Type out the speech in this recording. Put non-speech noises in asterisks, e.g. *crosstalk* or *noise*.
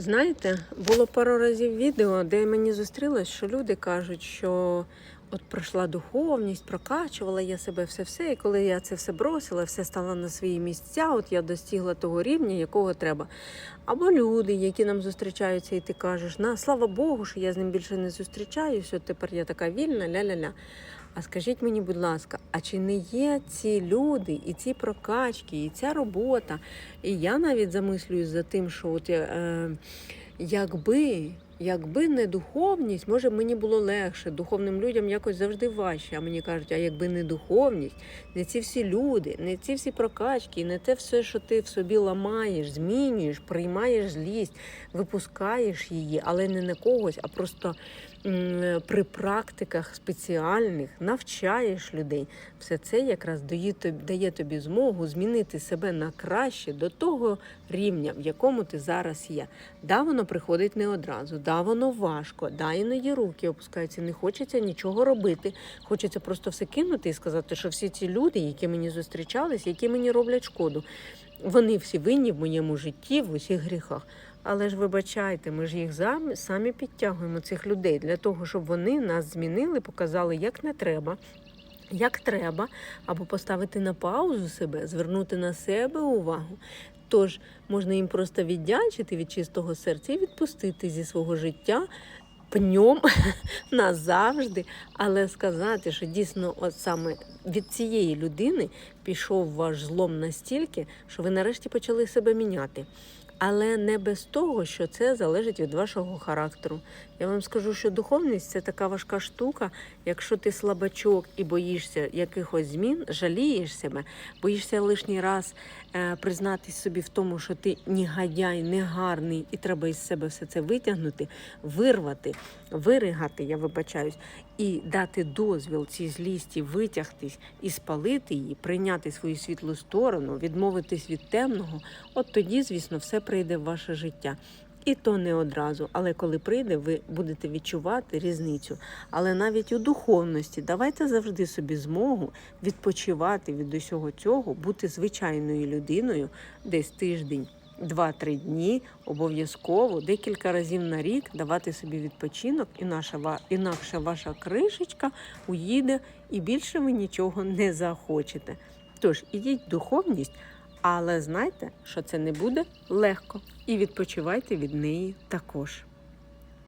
Знаєте, було пару разів відео, де мені зустрілось, що люди кажуть, що от пройшла духовність, прокачувала я себе все-все, і коли я це все бросила, все стало на свої місця, от я достигла того рівня, якого треба. Або люди, які нам зустрічаються, і ти кажеш, на слава Богу, що я з ним більше не зустрічаюсь, от тепер я така вільна, ля-ля-ля. А скажіть мені, будь ласка, а чи не є ці люди, і ці прокачки, і ця робота? І я навіть замислююсь за тим, що от я, е, якби, якби не духовність, може мені було легше. Духовним людям якось завжди важче. А мені кажуть, а якби не духовність, не ці всі люди, не ці всі прокачки, не те все, що ти в собі ламаєш, змінюєш, приймаєш злість, випускаєш її, але не на когось, а просто при практиках спеціальних навчаєш людей. Все це якраз дає тобі, змогу змінити себе на краще до того рівня, в якому ти зараз є. Да, воно приходить не одразу, да, воно важко, да, іноді руки опускаються, не хочеться нічого робити. Хочеться просто все кинути і сказати, що всі ці люди, які мені зустрічались, які мені роблять шкоду, вони всі винні в моєму житті, в усіх гріхах. Але ж вибачайте, ми ж їх самі підтягуємо цих людей для того, щоб вони нас змінили, показали, як не треба. Як треба, або поставити на паузу себе, звернути на себе увагу. Тож можна їм просто віддячити від чистого серця і відпустити зі свого життя пньом *laughs* назавжди, але сказати, що дійсно, от саме від цієї людини пішов ваш злом настільки, що ви нарешті почали себе міняти. Але не без того, що це залежить від вашого характеру. Я вам скажу, що духовність це така важка штука. Якщо ти слабачок і боїшся якихось змін, жалієш себе, боїшся лишній раз е, признатись собі в тому, що ти негодяй, негарний, і треба із себе все це витягнути, вирвати, виригати, я вибачаюсь, і дати дозвіл цій злісті витягтись і спалити її, прийняти свою світлу сторону, відмовитись від темного, от тоді, звісно, все прийде в ваше життя. І то не одразу, але коли прийде, ви будете відчувати різницю. Але навіть у духовності давайте завжди собі змогу відпочивати від усього цього, бути звичайною людиною десь тиждень. Два-три дні обов'язково декілька разів на рік давати собі відпочинок, і наша інакше ваша кришечка уїде, і більше ви нічого не захочете. Тож ідіть в духовність, але знайте, що це не буде легко, і відпочивайте від неї також.